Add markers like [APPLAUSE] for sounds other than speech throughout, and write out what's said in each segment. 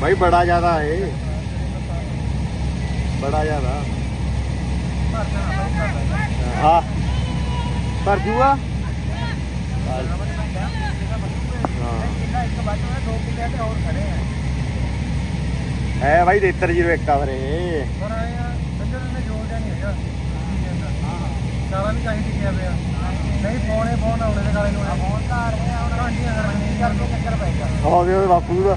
ਭਾਈ ਬੜਾ ਜ਼ਿਆਦਾ ਏ। ਬੜਾ ਜ਼ਿਆਦਾ। ਹਾਂ। ਪਰ ਜੂਆ ਹਾਂ। ਹੈ ਭਾਈ 7301 ਆ ਫਰੇ ਨਹੀਂ ਫੋਨੇ ਫੋਨ ਆਉਣੇ ਦੇ ਕਾਲੇ ਨੂੰ ਫੋਨ ਤਾਂ ਆ ਰਹੇ ਆ ਯਾਰ ਕੋਈ ਚੱਕਰ ਪੈ ਗਿਆ ਆਉਂਦੇ ਉਹਦੇ ਬਾਪੂ ਦਾ।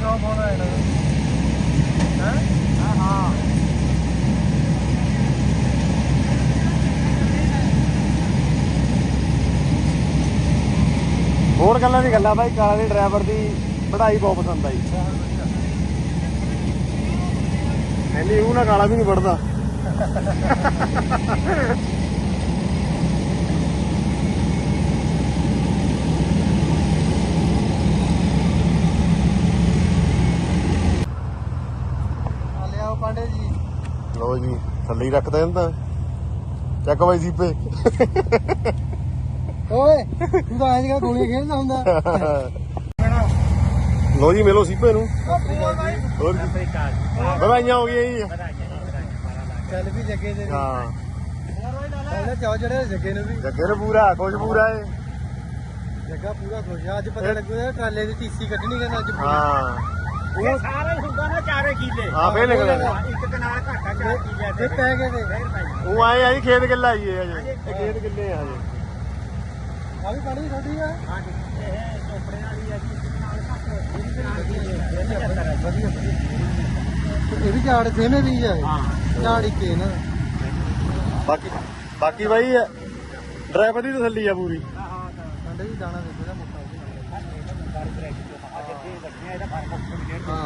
ਉਹਦੇ ਫੋਨ ਆਏ ਨੇ ਹਾਂ? ਹਾਂ। ਹੋਰ ਗੱਲਾਂ ਦੀ ਗੱਲਾਂ ਬਾਈ ਕਾਲੇ ਦੇ ਡਰਾਈਵਰ ਦੀ ਪੜ੍ਹਾਈ ਬਹੁਤ ਪਸੰਦ ਆਈ। ਕਹਿੰਦੀ, ਉਹ ਨਾ ਕਾਲਾ ਵੀ ਨਹੀਂ ਪੜਦਾ ਆ ਲਿਆਓ ਪਾਂਡੇ ਜੀ ਲੋ ਹੀ ਰੱਖਦਾ ਜਾਂਦਾ ਚੱਕ ਬਾਈ ਸੀਪੇ ਓਏ ਤੂੰ ਤਾਂ ਐਂ ਜਿਹਾ ਗੋਲੀਆਂ ਖੇਡਦਾ ਹੁੰਦਾ। ਲੋ ਜੀ ਮਿਲੋ ਸੀਪੇ ਨੂੰ। ਹੋਰ ਕੀ? ਵਧਾਈਆਂ ਹੋ ਗਈਆਂ ਜੀ। ਚੱਲ ਵੀ ਜੱਗੇ ਦੇ। ਹਾਂ। ਚਾਹ ਜੱਗੇ ਨੂੰ ਵੀ। ਜੱਗੇ ਨੂੰ ਪੂਰਾ ਕੁਝ ਪੂਰਾ ਏ। ਜੱਗਾ ਪੂਰਾ ਖੁਸ਼ ਆ। ਅੱਜ ਪਤਾ ਲੱਗੂਗਾ ਟਰਾਲੇ ਦੀ ਟੀਸੀ ਕੱਢਣੀ ਕਹਿੰਦਾ ਅੱਜ ਹਾਂ। ਉਹ ਸਾਰਾ ਹੀ ਹੁੰਦਾ ਨਾ ਚਾਰੇ ਕੀਲੇ ਹਾਂ ਫੇਰ ਨਿਕਲਿਆ ਇੱਕ ਕਨਾਲ ਘਾਟਾ ਚਾਰ ਕੀਲੇ ਜੇ ਪੈ ਗਏ ਤੇ ਉਹ ਆਏ ਆਈ ਖੇਤ ਕਿੱਲਾ ਆਈ ਏ ਅਜੇ ਇਹ ਖੇਤ ਕਿੱਲੇ ਆ ਅਜੇ ਆ ਵੀ ਪਾਣੀ ਛੋਟੀ ਆ। ਹਾਂ ਇਹ ਚੋਪੜੇ ਵਾਲੀ ਆ ਜੀ ਇੱਕ ਕਨਾਲ ਘਾਟਾ। ਇਹਦੀ ਕਨਾਲ ਦੀ ਵਧੀਆ ਇਹ ਵੀ ਝਾੜ ਸੇਮੇ ਵੀ ਆ ਹਾਂ। ਝਾੜ ਹੀ ਕੇ ਨਾ। ਬਾਕੀ ਬਾਕੀ ਬਾਈ ਡਰਾਈਵਰ ਦੀ ਤਸੱਲੀ ਆ ਪੂਰੀ। ਠੰਡੇ ਵੀ ਦਾਣਾ ਦੇਖੋ ਇਹਦਾ ਮੋਟਾ ਹਾਂ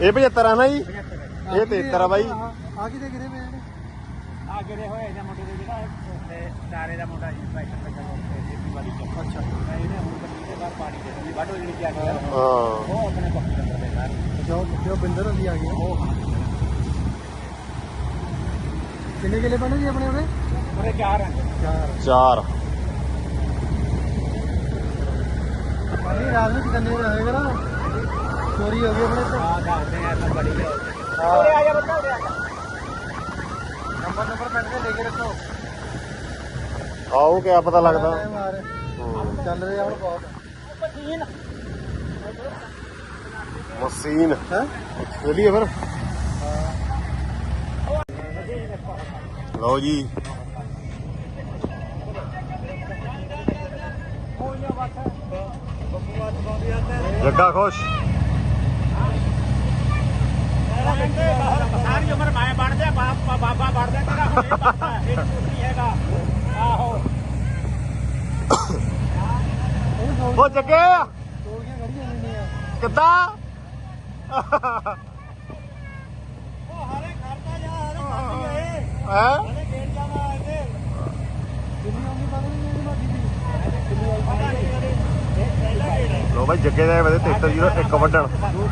ਇਹ 75 ਆ ਨਾ ਜੀ? ਇਹ 73 ਆ ਬਾਈ। ਆ ਕੀ ਦੇ ਗਿਰੇ ਪਏ ਨੇ ਆ ਗਿਰੇ ਹੋਏ ਇਹਦੇ ਮੁੰਡੇ ਦੇ ਜਿਹੜਾ ਤੇ ਦਾਰੇ ਦਾ ਮੁੰਡਾ ਜੀ ਭਾਈ ਸਾਹਿਬ ਦਾ ਜੇਪੀ ਵਾਲੀ ਚ। ਅੱਛਾ। ਇਹਨੇ ਹੁਣ ਬੱਤੀ ਦੇ ਬਾਹਰ ਪਾਣੀ ਦੇ ਦਿੱਤੀ ਵੱਢੋ ਜਿਹੜੀ ਕਿਆ ਗਿਆ ਹਾਂ। ਉਹ ਆਪਣੇ ਪੱਕੀ ਨੰਬਰ ਦੇ ਨਾਲ ਜੋ ਜੋ ਬਿੰਦਰ ਹੁੰਦੀ ਆ ਗਈ। ਉਹ ਕਿੰਨੇ ਕਿਲੇ ਬਣੇ ਜੀ ਆਪਣੇ ਉਹਦੇ? ਉਹਦੇ ਚਾਰ ਰੰਗ ਚਾਰ। ਚਾਰ। ਪਾਣੀ ਰਾਤ ਨੂੰ ਕਿੰਨੇ ਰਹੇਗਾ ਨਾ? ਚੋਰੀ ਹੋ ਗਈ ਆਪਣੇ ਤੇ? ਆ ਦੱਸਦੇ ਆ ਤਾਂ ਬੜੀ ਹੈ ਹਾਂ। ਆ ਜਾ ਬੱਚਾ ਉਰੇ ਆ ਜਾ। ਨੰਬਰ ਨੰਬਰ ਪੈਨ ਤੇ ਲੈ ਕੇ ਰੱਖੋ। ਆਓ ਕਿਆ ਪਤਾ ਲੱਗਦਾ। ਹੂੰ। ਚੱਲ ਰਿਹਾ ਹੁਣ ਬਹੁਤ। ਪਸੀਨ ਮਸ਼ੀਨ। ਹੈ? ਚੱਲੀਏ ਫਿਰ। ਲਓ ਜੀ। ਜੱਗਾ ਖੁਸ਼। ਸਾਰੀ ਉਮਰ ਮੈਂ ਬਣ ਜਾ ਬਾਬਾ ਬਾਬਾ ਬਣ ਜਾ ਤੇਰਾ ਹੁਣ ਇਹ ਬਾਬਾ ਇਹ ਨਹੀਂ ਹੈਗਾ। ਆਹੋ। ਉਹ ਜੱਗੇ। ਟੋਲੀਆਂ ਖੜੀਆਂ ਹੁੰਦੀਆਂ ਕਿੱਦਾਂ? ਉਹ ਹਾਲੇ ਕਰਦਾ ਜਾ ਹਾਲੇ ਕਰਦੀ ਏ ਹੈ ਹਾਲੇ ਗੇੜ ਜਾਵਾ ਇਹਦੇ ਦਿੱਲੀ ਆਉਂਦੀ ਪਤਾ ਨਹੀਂ ਇਹਦੀ ਮਰਜ਼ੀ ਦੀ ਪਤਾ ਨਹੀਂ ਕਦੇ ਇਹ ਪਹਿਲਾ ਗੇੜ ਹੈ ਲੋ ਬਾਈ, ਜੱਗੇ ਦੇ ਵਦੇ 7301 ਵੱਢਣ। ਦੋ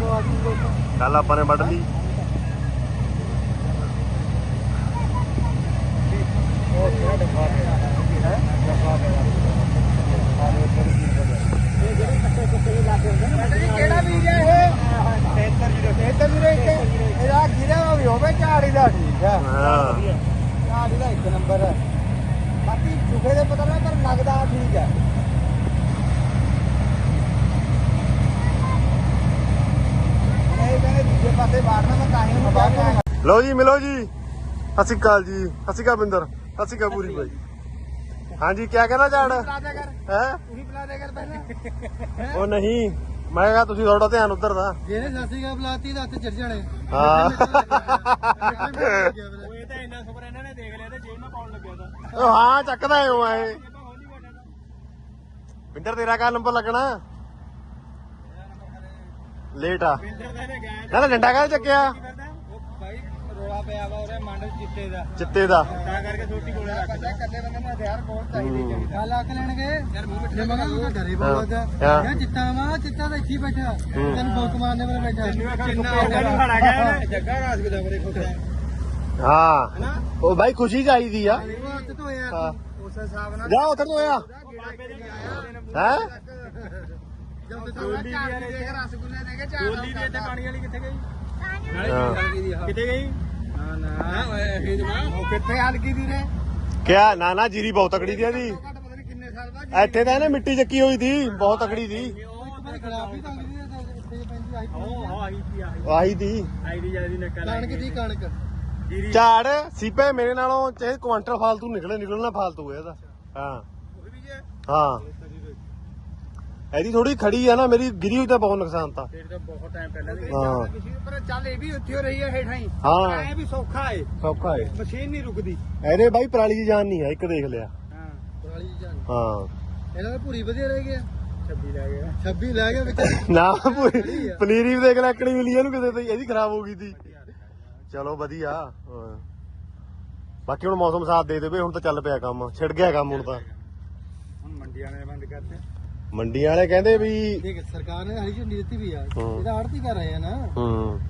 ਕੱਲ ਆਪਾਂ ਨੇ ਵੱਢ ਲਈ। ਉਹ ਕਿਹੜਾ ਡੱਬਾ ਪਿਆ ਹੈ ਡੱਬਾ ਪਿਆ ਕਿਹੜਾ ਬੀਜ ਹੈ ਇਹ 73 ਵੀਰੇ ਇਹਦਾ ਗਿਰਿਆ ਵੀ ਹੋਵੇ ਝਾੜੀ ਦਾ ਠੀਕ ਹੈ ਹਾਂ ਝਾੜੀ ਦਾ ਇੱਕ ਨੰਬਰ ਹੈ ਬਾਕੀ ਚੁਗੇ ਦੇ ਪਤਾ ਨਾ ਪਰ ਲੱਗਦਾ ਠੀਕ ਹੈ ਇਹ ਕਹਿੰਦੇ ਦੂਜੇ ਪਾਸੇ ਵਾੜਨਾ ਮੈਂ ਤਾਂ ਹੀ ਉਹਨੂੰ ਕਿਹਾ ਕਿ ਲਓ ਜੀ ਮਿਲੋ ਜੀ। ਸਤਿ ਸ਼੍ਰੀ ਅਕਾਲ ਜੀ। ਸਤਿ ਸ਼੍ਰੀ ਅਕਾਲ ਬਿੰਦਰ। ਸਤਿ ਸ਼੍ਰੀ ਅਕਾਲ ਪੂਰੀ ਬਾਈ। ਹਾਂਜੀ ਕੀ ਕਹਿਣਾ ਕਰ। ਹੈ? ਤੂੰ ਹੀ ਬੁਲਾ ਦਿਆ ਕਰ ਪਹਿਲਾਂ। ਉਹ ਨਹੀਂ। ਮੈਂ ਕਿਹਾ ਤੁਸੀਂ ਤੁਹਾਡਾ ਧਿਆਨ ਉਧਰ ਦਾ ਜਿਹਨੇ ਸਾਸੀ ਕਾ ਬੁਲਾਤੀ ਤਾਂ ਹੱਥ ਚੜ ਜਾਣੇ। ਹਾਂ। ਉਹ ਇਹ ਤਾਂ ਇੰਨਾ ਸ਼ੁਕਰ ਇਹਨਾਂ ਨੇ ਦੇਖ ਲਿਆ ਤੇ ਜੇਬ ਨਾਲ ਪਾਉਣ ਲੱਗਿਆ ਤਾਂ। ਉਹ ਹਾਂ ਚੱਕਦਾ ਏ ਉਹ ਬਿੰਦਰ ਤੇਰਾ ਕਾ ਨੰਬਰ ਲੱਗਣਾ? ਲੇਟ ਆ। ਦਾ ਨਾ ਨਾ ਡੰਡਾ ਕਾਹ ਚੱਕਿਆ? ਰੋਲਾ ਪਿਆ ਵਾ ਉਹਦੇ ਮੰਡ ਚਿੱਟੇ ਦਾ। ਚਿੱਤੇ ਦਾ। ਤਾਂ ਕਰਕੇ ਛੋਟੀ ਕੋਲੇ ਰੱਖਦਾ ਕੱਲੇ ਬੰਦੇ ਨੂੰ ਹਥਿਆਰ ਕੋਲ ਚਾਹੀਦੇ ਹੂੰ। ਚਾਹੀਦੇ। ਗੱਲ ਆਖ ਲੈਣਗੇ? ਯਾਰ ਮੂੰਹ ਮਿੱਠਾ ਮਗਾ ਤੂੰ ਤਾਂ ਡਰੇ ਹਾਂ। ਬਹੁਤ ਲੱਗਾ ਹਾਂ। ਯਾਰ ਚਿੱਟਾ ਵਾ ਚਿੱਟਾ ਤਾਂ ਇੱਥੇ ਹੀ ਬੈਠਾ। ਹੂੰ। ਤੈਨੂੰ ਬੋਕ ਮਾਰਨੇ ਵਾਲਾ ਬੈਠਾ। ਨੂੰ ਖੜਾ ਗਿਆ। ਇਹਨੇ। [LAUGHS] ਜੱਗਾ ਰਾਸ ਵੀ ਦਵਰੇ ਖੋਟਾ ਹਾਂ। ਉਹ ਬਾਈ ਖੁਸ਼ੀ ਚਾਹੀਦੀ ਆ। ਉਸ ਹਿਸਾਬ ਨਾਲ। ਜਾ ਉਧਰ ਤੋਂ ਆ ਹੈ? ਜਦ ਤੱਕ ਰਸਗੁੱਲੇ ਦੇ ਕੇ ਗੋਲੀ ਦੀ ਇੱਥੇ ਪਾਣੀ ਵਾਲੀ ਕਿੱਥੇ ਗਈ। ਕਿੱਥੇ ਗਈ? ਉਹ ਕਿੱਥੇ ਹਲਕੀ ਦੀ ਨੇ? ਕਿਆ ਨਾ ਨਾ ਜੀਰੀ ਬਹੁਤ ਤਕੜੀ ਦੀ ਇਹਦੀ। ਘੱਟ ਪਤਾ ਨਹੀਂ ਕਿੰਨੇ ਸਾਲ ਬਾਅਦ ਇੱਥੇ ਤਾਂ ਇਹਨੇ ਮਿੱਟੀ ਚੱਕੀ ਹੋਈ ਸੀ ਬਹੁਤ ਤਕੜੀ ਖਰਾਬ ਦੀ ਇੱਥੇ ਪੈਂਦੀ ਆਈ ਉਹ ਉਹ ਆਈ ਸੀ ਆਈ। ਆਹੀ ਦੀ ਆਈਡੀ ਜ਼ਿਆਦਾ ਨਕਲ ਕਣਕ ਦੀ ਕਣਕ। ਜੀਰੀ। ਝਾੜ ਸੀਪੇ ਮੇਰੇ ਨਾਲੋਂ ਚਾਹੇ ਕੁਆਂਟਲ ਫਾਲਤੂ ਨਿਕਲੇ ਨਿਕਲਣਾ ਫਾਲਤੂ ਹੈ। ਇਹਦਾ ਹਾਂ ਹਾਂ। ਇਹਦੀ ਥੋੜੀ ਖੜੀ ਆ ਨਾ ਮੇਰੀ ਗਿਰੀ ਹੋਈ ਤਾਂ ਬਹੁਤ ਨੁਕਸਾਨ ਤਾਂ। ਫਿਰ ਤਾਂ ਬਹੁਤ ਟਾਈਮ ਪਹਿਲਾਂ ਦੀ। ਹਾਂ। ਕਿਸੇ ਪਰ ਚੱਲ ਇਹ ਵੀ ਉੱਥੇ ਹੋ ਰਹੀ ਹੈ ਹੇਠਾਂ ਹੀ। ਹਾਂ। ਐ ਵੀ ਸੌਖਾ ਏ। ਸੌਖਾ ਹੈ ਮਸ਼ੀਨ ਨਹੀਂ ਰੁਕਦੀ। ਇਹਦੇ ਬਾਈ ਪਰਾਲੀ ਦੀ ਜਾਨ ਨਹੀਂ ਹੈ ਇੱਕ ਦੇਖ ਲਿਆ। ਹਾਂ। ਪੁਰਾਣੀ ਜਾਨ। ਹਾਂ। ਇਹਨਾਂ ਦਾ ਪੂਰੀ ਵਧੀਆ ਰਹਿ ਗਿਆ। 26 ਲੈ ਗਿਆ। 26 ਲੈ ਗਿਆ ਵਿੱਚ [LAUGHS] ਨਾ ਪੂਰੀ ਪਨੀਰੀ ਵੀ ਦੇਖ ਲੈ ਅਕੜੀ ਮਿਲੀ ਇਹਨੂੰ ਕਿਤੇ ਤੇ ਇਹਦੀ ਖਰਾਬ ਹੋ ਗਈ ਸੀ। ਚਲੋ ਵਧੀਆ। ਹਾਂ। ਬਾਕੀ ਹੁਣ ਮੌਸਮ ਸਾਥ ਦੇ ਦੇਵੇ ਹੁਣ ਤਾਂ ਚੱਲ ਪਿਆ ਕੰਮ। ਛਿੜ ਗਿਆ ਕੰਮ ਹੁਣ ਤਾਂ। ਹੁਣ ਮੰਡੀ ਵਾਲੇ ਨੇ ਬੰਦ ਕਰਤੇ। ਮੰਡੀ ਵਾਲੇ ਕਹਿੰਦੇ ਵੀ ਦੇਖ ਸਰਕਾਰ ਨੇ ਹਰੀ ਝੰਡੀ ਦਿੱਤੀ ਵੀ ਆ। ਹੂੰ। ਇਹਦਾ ਆੜਤੀ ਕਰ ਰਹੇ ਆ ਨਾ। ਹੂੰ।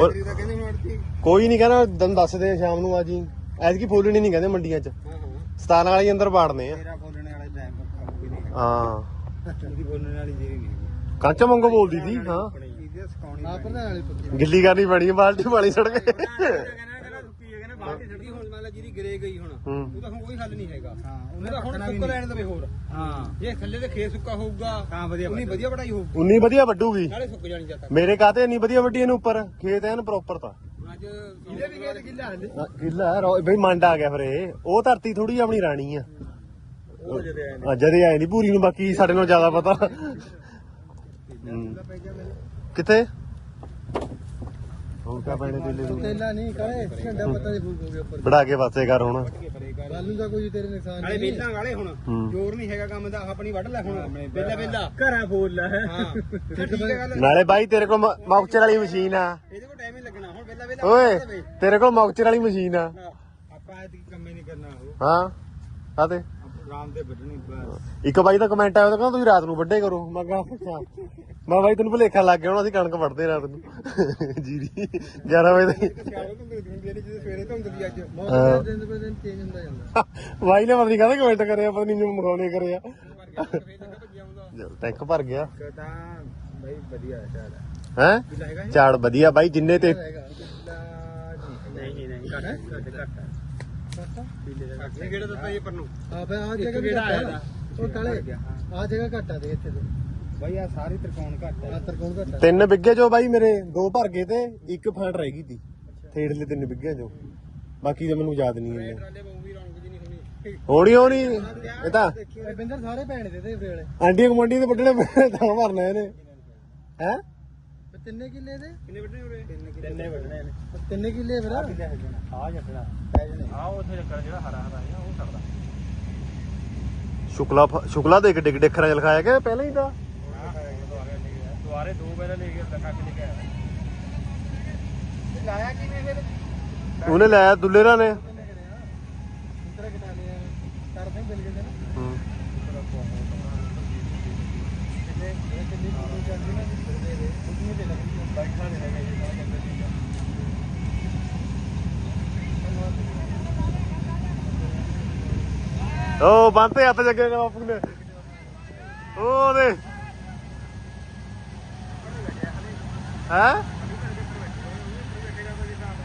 ਔਰ ਤਾਂ ਕਹਿੰਦੇ ਮੈਂ ਆੜਤੀ। ਕੋਈ ਨਹੀਂ ਕਹਿੰਦਾ ਤੈਨੂੰ ਦੱਸ ਦੇ ਸ਼ਾਮ ਨੂੰ ਆ ਜੀ ਐਤਕੀ ਫੋਲਣੀ ਨਹੀਂ ਕਹਿੰਦੇ ਮੰਡੀਆਂ 'ਚ। ਹਾਂ ਹਾਂ। 17 ਵਾਲੀ ਅੰਦਰ ਬਾੜਨੇ ਆ। ਤੇਰਾ ਬੋਲਣੇ ਵਾਲੇ ਟਾਈਮ ਪਰ ਕੰਮ ਵੀ ਨਹੀਂ ਹਾਂ। ਉਹਦੀ ਬੋਲਣੇ ਵਾਲੀ ਜਿਹੜੀ ਨਹੀਂ ਕੰਚ ਮੰਗੋ ਬੋਲਦੀ ਸੀ ਹਾਂ। ਇਹਦੇ ਸਕਾਉਣੀ ਆ। ਪ੍ਰਧਾਨ ਵਾਲੀ ਪੱਕੀ ਗਿੱਲੀ ਕਰਨੀ ਪੈਣੀ ਆ ਬਾਲਟੀ ਪਾਣੀ ਛੜ ਕੇ ਕਹਿੰਦਾ ਕਹਿੰਦਾ ਸੁੱਕੀ ਹੈ ਕਹਿੰਦਾ ਬਾਲਟੀ ਛੱਡੀ ਹੁਣ ਮੰਨ ਲਾ ਜਿਹੜੀ ਗਰੇ ਗਈ ਹੁਣ। ਹੂੰ। ਉਹ ਤਾਂ ਹੁਣ ਕੋਈ ਹੱਲ ਨਹੀਂ ਹੈਗਾ। ਹਾਂ ਉਹਨੇ ਤਾਂ ਹੁਣ ਸੁੱਕ ਲੈਣ ਦੇਵੇ ਹੋਰ। ਹਾਂ। ਜੇ ਥੱਲੇ ਤੇ ਖੇਤ ਸੁੱਕਾ ਹੋਊਗਾ ਤਾਂ ਵਧੀਆ ਉਨੀ ਵਧੀਆ ਵਢਾਈ ਹੋਊਗੀ। ਉਨੀ ਵਧੀਆ ਵੱਡੂਗੀ ਨਾਲੇ ਸੁੱਕ ਜਾਣੀ ਜਦ ਤੱਕ। ਮੇਰੇ ਕਾਤੇ ਇੰਨੀ ਵਧੀਆ ਵੱਡੀ ਇਹਨੂੰ ਉੱਪਰ? ਖੇਤ ਐਨ ਪ੍ਰੋਪਰ ਤਾਂ। ਅੱਜ ਇਹਦੇ ਵੀ ਖੇਤ ਕਿੱਲਾ ਹਲੇ? ਗਿੱਲਾ ਹੈ, ਰੋ- ਬਈ ਮੰਡ ਆ ਗਿਆ ਫਿਰ ਇਹ ਉਹ ਧਰਤੀ ਥੋੜੀ ਆਪਣੀ ਰਾਣੀ ਆ। ਉਹ ਜਦੇ ਆਏ ਆ ਜਦੇ ਆਏ ਨਹੀਂ ਪੂਰੀ ਨੂੰ ਬਾਕੀ ਸਾਡੇ ਨਾਲੋਂ ਜ਼ਿਆਦਾ ਪਤਾ। ਹੂੰ। ਕਿੱਥੇ? ਹੁਣ ਕਾ ਪੈਣੇ ਤੇਲੇ ਨੂੰ ਤੇਲਾ ਨਹੀਂ ਕਾਲੇ ਝੰਡਾ ਪੱਤਾ ਦੇ ਫੂਕ ਹੋ ਗਿਆ ਉੱਪਰ। ਬੜਾ ਕੇ ਪਾਸੇ ਕਰ ਹੁਣ। ਕੱਲ ਨੂੰ ਤਾਂ ਕੋਈ ਤੇਰੇ ਨੁਕਸਾਨ ਨਾਲੇ ਨਹੀਂ। ਵੇਲਾਂ ਵਾਲੇ ਹੁਣ। ਹੂੰ। ਜ਼ੋਰ ਨਹੀਂ ਹੈਗਾ ਕੰਮ ਦਾ ਆਪਣੀ ਵੱਢ ਲੈ ਹੁਣ। ਵੇਲਾ ਵੇਲਾ। ਘਰਾਂ ਫੋਲ ਲੈ। ਹਾਂ। [LAUGHS] ਤੇ ਠੀਕ ਹੈ ਗੱਲ। ਨਾਲੇ ਬਾਈ ਤੇਰੇ ਕੋਲ ਮੌਕਚਰ ਵਾਲੀ ਮਸ਼ੀਨ ਆ। ਇਹਦੇ ਕੋਲ ਟਾਈਮ ਹੀ ਲੱਗਣਾ। ਹੁਣ ਵੇਲਾ ਵੇਲਾ ਓਏ ਤੇਰੇ ਕੋਲ ਮੌਕਚਰ ਵਾਲੀ ਮਸ਼ੀਨ ਆ। ਆਪਾਂ ਇਹ ਕੰਮ ਹੀ ਨਹੀਂ ਕਰਨਾ ਉਹ। ਹਾਂ। ਆਰਾਮ ਤੇ ਵੱਢਣੀ ਬਸ। ਇੱਕ ਬਾਈ ਦਾ ਕਮੈਂਟ ਆਇਆ ਉਹ ਕਹਿੰਦਾ ਤੁਸੀਂ ਰਾਤ ਨੂੰ ਵੱਡੇ ਕਰੋ। ਮੈਂ ਕਿਹਾ ਅੱਛਾ। ਮੈਂ ਬਾਈ ਤੈਨੂੰ ਭੁਲੇਖਾ ਲੱਗ ਗਿਆ ਹੁਣ ਅਸੀਂ ਕਣਕ ਵੱਢਦੇ ਰਾਤ ਨੂੰ। ਜੀਰੀ 11 ਵਜੇ ਤਾਈਂ। ਸਿਆਲ ਧੁੰਦ ਹੁੰਦੀ ਨਹੀਂ ਜਦੋਂ ਸਵੇਰੇ ਧੁੰਦ ਦੀ ਅੱਜ ਹਾਂ। ਦਿਨ ਪਰ ਦਿਨ ਚੇਂਜ ਹੁੰਦਾ ਜਾਂਦਾ ਬਾਈ ਨੇ ਪਤਾ ਨਹੀਂ ਕਾਹਦਾ ਕਮੈਂਟ ਕਰਿਆ ਪਤਾ ਨਹੀਂ ਜਿਵੇਂ ਮਖਾਉਣੇ ਕਰਿਆ। ਤੱਕ ਟੈਂਕ ਭਰ ਗਿਆ। ਤਾਂ ਬਈ ਵਧੀਆ ਹੈ? ਝਾੜ ਵਧੀਆ ਬਾਈ ਜਿੰਨੇ ਤੇ ਹੈਗਾ ਨਹੀਂ ਨਹੀਂ ਨਹੀਂ ਘੱਟ ਹੈ। ਘੱਟ ਘੱਟ ਹੈ ਪੀਲੇ ਦਾ ਘੱਟ ਕਿਹੜਾ ਦਿੱਤਾ ਇਹ ਪਰ ਨੂੰ। ਆ ਬਈ ਆ ਜਗ੍ਹਾ ਘੱਟ। ਉਹ ਕਾਲੇ ਆ ਜਗ੍ਹਾ ਘੱਟ ਆ ਦੇ ਇੱਥੇ ਤੇ। ਬਈ ਆ ਸਾਰੀ ਤ੍ਰਿਕੋਣ ਘੱਟ ਆ ਤਰਕੋਣ ਘੱਟ ਆ ਤਿੰਨ ਬਿੱਗੇ ਚੋਂ ਬਾਈ ਮੇਰੇ ਦੋ ਭਰ ਗਏ ਤੇ ਇੱਕ ਫਾਂਟ ਰਹਿ ਗਈ ਤੀ। ਥੇੜਲੇ ਤਿੰਨ ਬਿੱਗਿਆਂ ਚੋਂ। ਬਾਕੀ ਤਾਂ ਮੈਨੂੰ ਯਾਦ ਨਹੀਂ ਇੰਨੇ ਟਰਾਲੇ ਬਹੁ ਵੀ ਰੌਣਕ ਜੀ ਨਹੀਂ ਹੋਣੀ। ਹੋਣੀ ਹੋਣੀ ਇਹ ਤਾਂ। ਬਿੰਦਰ ਸਾਰੇ ਭੈਣ ਦੇ ਤੇ ਵੇਲੇ। ਆਂਡੀ ਕਮੰਡੀ ਦੇ ਵੱਢਣੇ ਪੈਣੇ ਤਾਂ ਭਰਨਾ ਇਹਨੇ। ਹੈ? ਤਿੰਨੇ ਕਿੱਲੇ ਦੇ? ਕਿੰਨੇ ਵੱਢਣੇ ਉਰੇ? ਤਿੰਨੇ ਵੱਢਣੇ ਨੇ। ਤਿੰਨੇ ਕਿੱਲੇ ਫਿਰ? ਆ ਜੱਟਣਾ ਪੈ ਜਣੇ। ਆ ਉੱਥੇ ਚੱਕਰ ਜਿਹੜਾ ਹਰਾ ਹਰਾ ਹੈ ਉਹ ਛੱਡਦਾ ਸ਼ੁਕਲਾ ਸ਼ੁਕਲਾ ਦੇ ਕਿੱਡੇ ਅੱਖਰਾਂ 'ਚ ਲਿਖਾਇਆ ਗਿਆ ਪਹਿਲਾਂ ਹੀ ਤਾਂ। ਦੁਆਰੇ ਦੋ ਵੇਲੇ ਲੈ ਕੇ ਲਗਾ ਕੇ ਲੈ ਕੇ ਆਇਆ। ਲਾਇਆ ਕਿਵੇਂ ਫਿਰ? ਉਹਨੇ ਲਾਇਆ ਦੁੱਲੇਰਾ ਨੇ। ਇੰਤਰਾ ਕਟਾ ਲਿਆ ਕਰਦੇ ਬਿਲ ਗਏ ਨਾ। ਹੂੰ। ਕਿੰਨੇ ਕਿੰਨੇ ਕਿਲੋ ਚੱਲਦੀ ਨਾ? ਦੇ? ਦੇ ਉਤਨੀ ਦੇ ਲੱਗਦੀ ਬੈਠਾ ਨਹੀਂ ਹੈਗਾ ਜੀ ਕਹਿੰਦਾ ਠੀਕ ਆ। ਉਹ ਬੰਤੇ ਹੱਥ ਜੱਗੇ ਨੇ ਬਾਪੂ ਨੇ ਉਹ ਦੇ ਹੈ?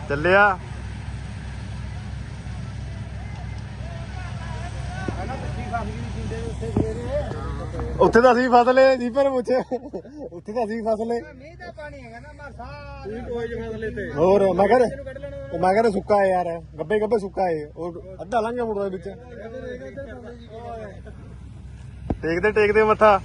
ਚੱਲਿਆ। ਉੱਥੇ ਤਾਂ ਅਸੀਂ ਫਸਲੇ ਜੀ ਪਰ ਪੁੱਛੇ। ਉੱਥੇ ਤਾਂ ਅਸੀਂ ਫਸਲੇ ਮੀਂਹ ਦਾ ਪਾਣੀ ਹੈਗਾ ਨਾ ਤੂੰ। ਹੋਰ ਮੈਂ ਕਹਿੰਦਾ ਉਹ ਮੈਂ ਕਹਿੰਦਾ ਸੁੱਕਾ ਹੈ ਯਾਰ ਗੱਬੇ ਗੱਬੇ ਸੁੱਕਾ ਹੈ ਉਹ ਅੱਧਾ ਲੰਘਿਆ ਮੁੜਦਾ ਵਿੱਚ। ਟੇਕਦੇ ਟੇਕਦੇ ਮੱਥਾ।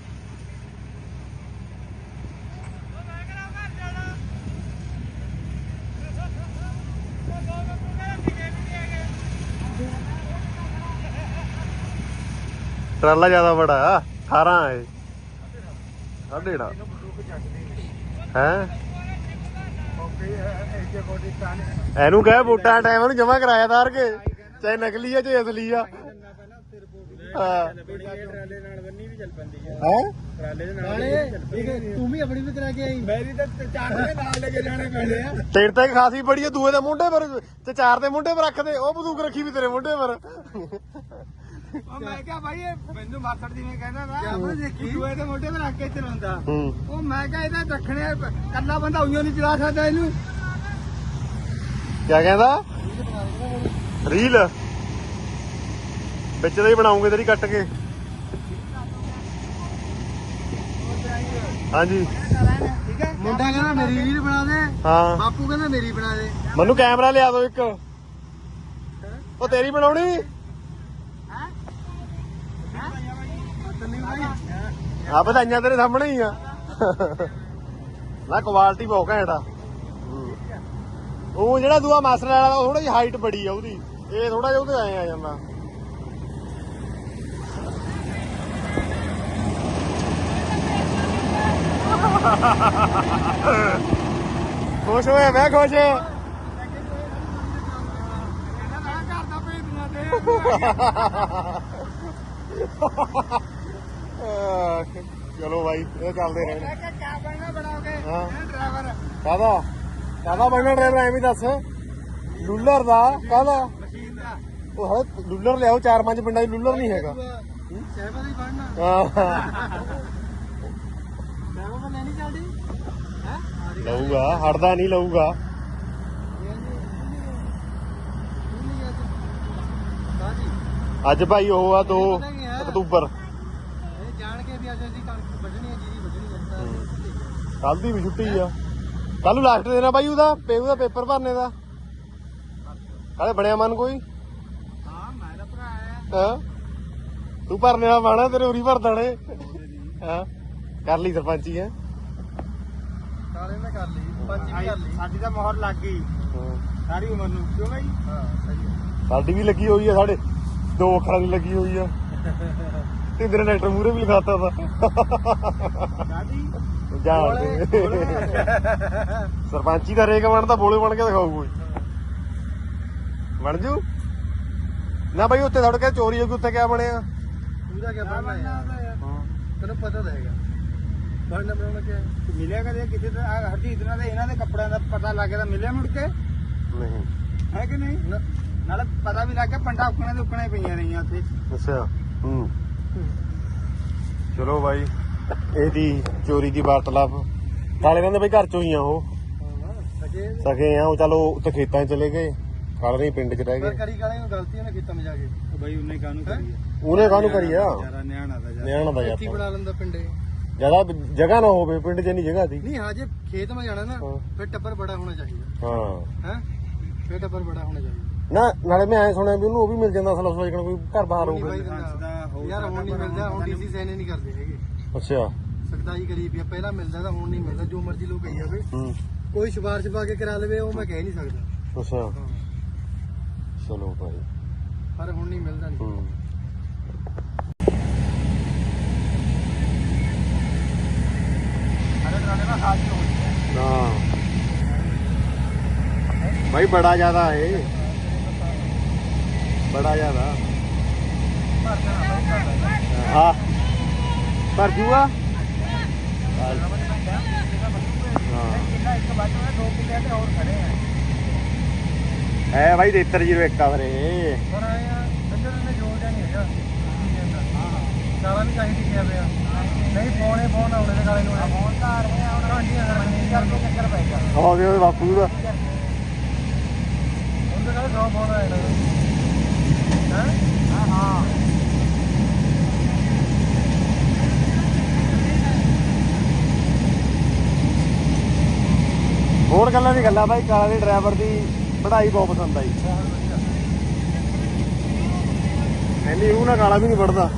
ਟਰਾਲਾ ਜ਼ਿਆਦਾ ਬੜਾ 18 ਹੈ ਸਾਢੇੜਾ ਹੈ? ਇਹਨੂੰ ਕਹੇ ਵੋਟਾਂ ਟਾਈਮ ਨੂੰ ਜਮਾ ਕਰਾਇਆ ਤਾਰ ਕੇ ਚਾਹੇ ਨਕਲੀ ਆ ਚਾਹੇ ਅਸਲੀ ਆ। ਹਾਂ। ਟਰਾਲੇ ਨਾਲ ਬੰਨੀ ਵੀ ਚੱਲ ਪੈਂਦੀ ਹੈ ਹੈ ਟਰਾਲੇ ਦੇ ਨਾਲ ਤੂੰ ਵੀ ਆਪਣੀ ਵੀ ਕਰਾ ਕੇ ਆਈ। ਮੇਰੀ ਤਾਂ ਚਾਰ ਦੇ ਨਾਲ ਲੈ ਕੇ ਜਾਣੇ ਪੈਣੇ ਆ। ਤੇਰੇ ਤੇ ਖਾਸੀ ਬੜੀ ਆ ਦੂਏ ਦੇ ਮੁੰਡੇ ਪਰ ਤੇ ਚਾਰ ਦੇ ਮੁੰਡੇ ਪਰ ਰੱਖਦੇ ਉਹ ਬੰਦੂਕ ਰੱਖੀ ਵੀ ਤੇਰੇ ਮੁੰਡੇ ਪਰ। ਉਹ ਮੈਂ ਕਿਹਾ ਭਾਈ ਇਹ ਮੈਨੂੰ ਮਾਸੜ ਜੀ ਨੇ ਕਹਿੰਦਾ ਨਾ ਆਪਣੇ ਦੇਖੀ? ਦੂਏ ਦੇ ਮੋਢੇ ਤੇ ਰੱਖ ਕੇ ਚਲਾਉਂਦਾ ਹੂੰ। ਉਹ ਮੈਂ ਕਿਹਾ ਇਹਦਾ ਰੱਖਣੇ ਕੱਲਾ ਬੰਦਾ ਉਈਓ ਨਹੀਂ ਚਲਾ ਸਕਦਾ ਇਹਨੂੰ। ਕੀ ਕਹਿੰਦਾ? ਰੀਲ। ਵਿੱਚ ਦਾ ਹੀ ਬਣਾਉਂਗੇ ਤੇਰੀ ਕੱਟ ਕੇ। ਹਾਂਜੀ। ਠੀਕ ਹੈ? ਮੁੰਡਾ ਕਹਿੰਦਾ ਮੇਰੀ ਰੀਲ ਬਣਾ ਦੇ ਹਾਂ। ਬਾਪੂ ਕਹਿੰਦਾ ਮੇਰੀ ਬਣਾ ਦੇ। ਮੈਨੂੰ ਕੈਮਰਾ ਲਿਆ ਦਿਓ ਇੱਕ। ਉਹ ਤੇਰੀ ਬਣਾਉਣੀ ਤੰਨੀ ਭਾਈ ਆ ਵਧਾਈਆਂ ਤੇਰੇ ਸਾਹਮਣੇ ਹੀ ਆ। ਨਾ ਕੁਆਲਿਟੀ ਬਹੁਤ ਘੈਂਟ ਆ। ਉਹ ਜਿਹੜਾ ਦੂਆ ਮਾਸਟਰ ਵਾਲਾ ਉਹ ਥੋੜੀ ਹਾਈਟ ਬੜੀ ਆ ਉਹਦੀ। ਇਹ ਥੋੜਾ ਜਿਹਾ ਉਹਦੇ ਆਏ ਆ ਜਾਂਦਾ। ਖੁਸ਼ ਹੋਇਆ ਮੈਂ ਖੁਸ਼ ਇਹਨਾਂ ਦਾ ਘਰ ਦਾ ਭੇਜਣਾ ਦੇ। ਆਹ, ਚਲੋ ਬਾਈ ਇਹ ਚੱਲਦੇ ਰਹੇ ਕਿਹਾ ਕਿਆ ਬਣਨਾ ਬਣਾਓਗੇ ਹਾਂ। ਡਰਾਈਵਰ? ਬਣਨਾ ਐਵੇਂ ਦੱਸ। ਲੂਲਰ ਦਾ ਕਾਹਦਾ? ਮਸ਼ੀਨ ਦਾ। ਉਹ ਹੈ ਲੂਲਰ ਲਿਆਓ ਚਾਰ ਪੰਜ ਪਿੰਡਾਂ 'ਚ ਲੂਲਰ ਨਹੀਂ ਹੈਗਾ। ਸਹਿਬਾ ਦੀ ਬਣਨਾ। ਆਹ, ਸਹਿਬਾ ਬੰਨੇ ਨਹੀਂ ਚੱਲਦੀ। ਹੈ? ਲਊਗਾ ਹਟਦਾ ਨਹੀਂ ਲਊਗਾ। ਅੱਜ ਭਾਈ ਉਹ ਆ 2 ਅਕਤੂਬਰ। ਇਹ ਜਾਣ ਕੇ ਵੀ ਅੱਜ ਅਸੀਂ ਕਣਕ ਵੱਢਣੀ ਹੈ ਜੀਰੀ ਵੱਢਣੀ ਹੈ ਕੱਲ ਦੀ ਵੀ ਛੁੱਟੀ ਆ। ਕੱਲ ਨੂੰ ਲਾਸਟ ਦੇਣਾ ਭਾਈ ਉਹਦਾ ਪੇ ਉਹਦਾ ਪੇਪਰ ਭਰਨੇ ਦਾ। ਹਾਲੇ ਬਣਿਆ ਮਨ ਕੋਈ? ਹਾਂ ਮੈਂ ਤਾਂ ਭਰਾ ਆਇਆ ਹਾਂ? ਤੂੰ ਭਰਨੇ ਵਾਲਾ ਬਾਣਾ ਤੇਰੇ ਉਰੀ ਭਰ ਦੇਣੇ। ਹਾਂ? ਕਰ ਲਈ ਸਰਪੰਚੀ ਹੈ? ਸਾਲੇ ਨੇ ਕਰ ਲਈ ਪੰਜ ਵੀ ਕਰ ਲਈ। ਸਾਡੀ ਤਾਂ ਮੋਹਰ ਲੱਗ ਗਈ। ਸਾਰੀ ਉਮਰ ਨੂੰ। ਕਿਉਂ ਬਈ? ਹਾਂ ਸਹੀ ਹੈ। ਸਾਡੀ ਵੀ ਲੱਗੀ ਹੋਈ ਆ ਸਾਡੇ ਦੋ ਅੱਖਰਾਂ ਦੀ ਲੱਗੀ ਹੋਈ ਆ। [LAUGHS] ਤੇ ਤੇਰੇ ਲੈਟਰ ਮੂਰੇ ਵੀ ਲਿਖਾਤਾ ਤਾ। ਦੇ। ਸਰਪੰਚੀ ਦਾ ਰੇਕ ਬਣਦਾ ਬੋਲੇ ਬਣ ਕੇ ਦਿਖਾਊ ਕੋਈ। ਬਣ ਜੂ? ਨਾ ਭਾਈ ਉੱਤੇ ਤੁਹਾਡੇ ਕੇ ਚੋਰੀ ਹੋ ਗਈ ਉੱਤੇ ਕਿਆ ਬਣਿਆ? ਉਹਦਾ ਕੀ ਬਣਨਾ ਹੈ। ਤੈਨੂੰ ਪਤਾ ਤਾਂ ਹੈਗਾ। ਬਣਨਾ ਬਣਾਉਣਾ ਮਿਲਿਆ ਕਦੇ? ਕਿਸੇ ਦਾ ਆਹ ਹਰਜੀਤ ਨਾਲ ਤੇ ਇਹਨਾਂ ਦੇ ਕੱਪੜਿਆਂ ਦਾ ਪਤਾ ਲੱਗ ਗਿਆ ਤਾਂ ਮਿਲਿਆ ਮੁੜ ਕੇ? ਨਹੀਂ। ਹੈ ਕਿ ਨਹੀਂ? ਨਾਲੇ ਪਤਾ ਵੀ ਲੱਗ ਗਿਆ ਪੰਡਾ ਉੱਕਣੇ ਦੇ ਉੱਕਣੇ ਪਈਆਂ ਰਹੀਆਂ ਉੱਥੇ। ਅੱਛਾ ਹੂੰ। ਚਲੋ ਭਾਈ ਇਹਦੀ ਚੋਰੀ ਦੀ ਵਾਰਤਾਲਾਪ। ਕਾਲੇ ਕਹਿੰਦੇ ਭਾਈ ਘਰ ਚੋਂ ਹੀ ਆ ਉਹ। ਸਕੇ ਸਕੇ ਆ ਉਹ ਚਲੋ ਉੱਤੇ ਖੇਤਾਂ 'ਚ ਚਲੇ ਗਏ। ਕਾਲੇ ਨਹੀਂ ਪਿੰਡ 'ਚ ਰਹਿ ਗਏ। ਕਰੀ ਕਾਲੇ ਨੂੰ ਗਲਤੀ ਉਹਨੇ ਕੀਤਾ ਮਜਾ ਕੇ। ਬਈ ਉਹਨੇ ਕਾਹਨੂੰ ਕਰੀ ਆ? ਉਹਨੇ ਕਾਹਨੂੰ ਕਰੀ ਆ? ਨਿਆਣਾ ਦਾ ਨਿਆਣਾ ਦਾ ਯਾਰ ਬਣਾ ਲੈਂਦਾ ਪਿੰਡੇ। ਜ਼ਿਆਦਾ ਜਗ੍ਹਾ ਨਾ ਹੋਵੇ ਪਿੰਡ 'ਚ ਨਹੀਂ ਜਗ੍ਹਾ ਸੀ। ਨਹੀਂ ਹਾਂ ਜੇ ਖੇਤ ਮੈਂ ਜਾਣਾ ਨਾ ਹਾਂ। ਫਿਰ ਟੱਬਰ ਬੜਾ ਹੋਣਾ ਚਾਹੀਦਾ। ਹਾਂ। ਹੈ? ਫਿਰ ਟੱਬਰ ਬੜਾ ਹੋਣਾ ਚਾਹੀਦਾ। ਨਾ ਨਾਲੇ ਮੈਂ ਐ ਸੁਣਿਆ ਵੀ ਉਹਨੂੰ ਉਹ ਵੀ ਮਿਲ ਜਾਂਦਾ ਅਸਲ ਅਸਲ ਕੋਈ ਘਰ ਬਾਹਰ ਨਹੀਂ ਬਾਈ ਹੋਵੇ ਦਿੰਦਾ ਹੋ ਯਾਰ ਹੁਣ ਨਹੀਂ ਮਿਲਦਾ ਹੁਣ ਡੀਸੀ ਸੈਨੇ ਨਹੀਂ ਕਰਦੇ ਹੈਗੇ। ਅੱਛਾ। ਸਖਤਾਈ ਕਰੀ ਪਈ ਆ ਪਹਿਲਾਂ ਮਿਲਦਾ ਤਾਂ ਹੁਣ ਨਹੀਂ ਮਿਲਦਾ ਜੋ ਮਰਜ਼ੀ ਲੋਕ ਕਹੀ ਜਾਵੇ। ਹੂੰ। ਕੋਈ ਸਿਫਾਰਿਸ਼ ਪਾ ਕੇ ਕਰਾ ਲਵੇ ਉਹ ਮੈਂ ਕਹਿ ਨਹੀਂ ਸਕਦਾ। ਅੱਛਾ। ਚਲੋ ਭਾਈ। ਪਰ ਹੁਣ ਨਹੀਂ ਮਿਲਦਾ ਨਹੀਂ ਹੂੰ। ਸਾਰੇ ਟਰਾਲੇ ਨਾਲ ਖਾਸ ਹੋ। ਹਾਂ। ਭਾਈ ਬੜਾ ਜ਼ਿਆਦਾ ਏ। ਬੜਾ ਜ਼ਿਆਦਾ। ਹਾਂ। ਪਰ ਜੂਆ ਹਾਂ। ਕਿੰਨਾ ਹੈ ਭਾਈ 7301 ਆ ਵੀਰੇ। ਪਰ ਆਇਆ ਅੰਦਰ ਨੇ ਜੋੜ ਜਾਣੀ ਹੈਗਾ ਕਾਲਾ ਵੀ ਚਾਹੀਦੀ ਕਿਹਾ ਪਿਆ ਨਹੀਂ ਫੋਨੇ ਫੋਨ ਆਉਣੇ ਨੇ ਕਾਲੇ ਨੂੰ ਫੋਨ ਤਾਂ ਆ ਰਹੇ ਆ ਹੁਣ ਹਾਂਜੀ ਚੱਕਰ ਪੈ ਗਿਆ ਆ ਗਿਆ ਬਾਪੂ ਦਾ। ਉਹਦੇ ਕਾਲੇ ਸੌ ਹੋਰ ਗੱਲਾਂ ਦੀ ਗੱਲਾਂ ਬਾਈ, ਕਾਲਾ ਦੇ ਡਰਾਈਵਰ ਦੀ ਪੜ੍ਹਾਈ ਬਹੁਤ ਪਸੰਦ ਆਈ। ਕਹਿੰਦੀ, ਉਹ ਨਾ ਕਾਲਾ ਵੀ ਨਹੀਂ ਪੜਦਾ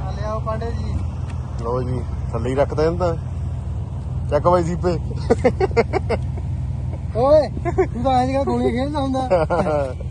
ਆ ਲਿਆਓ ਪਾਂਡੇ ਜੀ ਲੋ ਜੀ ਥੱਲੇ ਹੀ ਰੱਖਦਾ ਇਹਨੂੰ ਤਾਂ ਚੱਕ ਬਾਈ ਦੀਪੇ ਓਏ ਤੂੰ ਤਾਂ ਐਂ ਜਿਹਾ ਗੋਲੀਆਂ ਖੇਡਦਾ ਹੁੰਦਾ। [LAUGHS]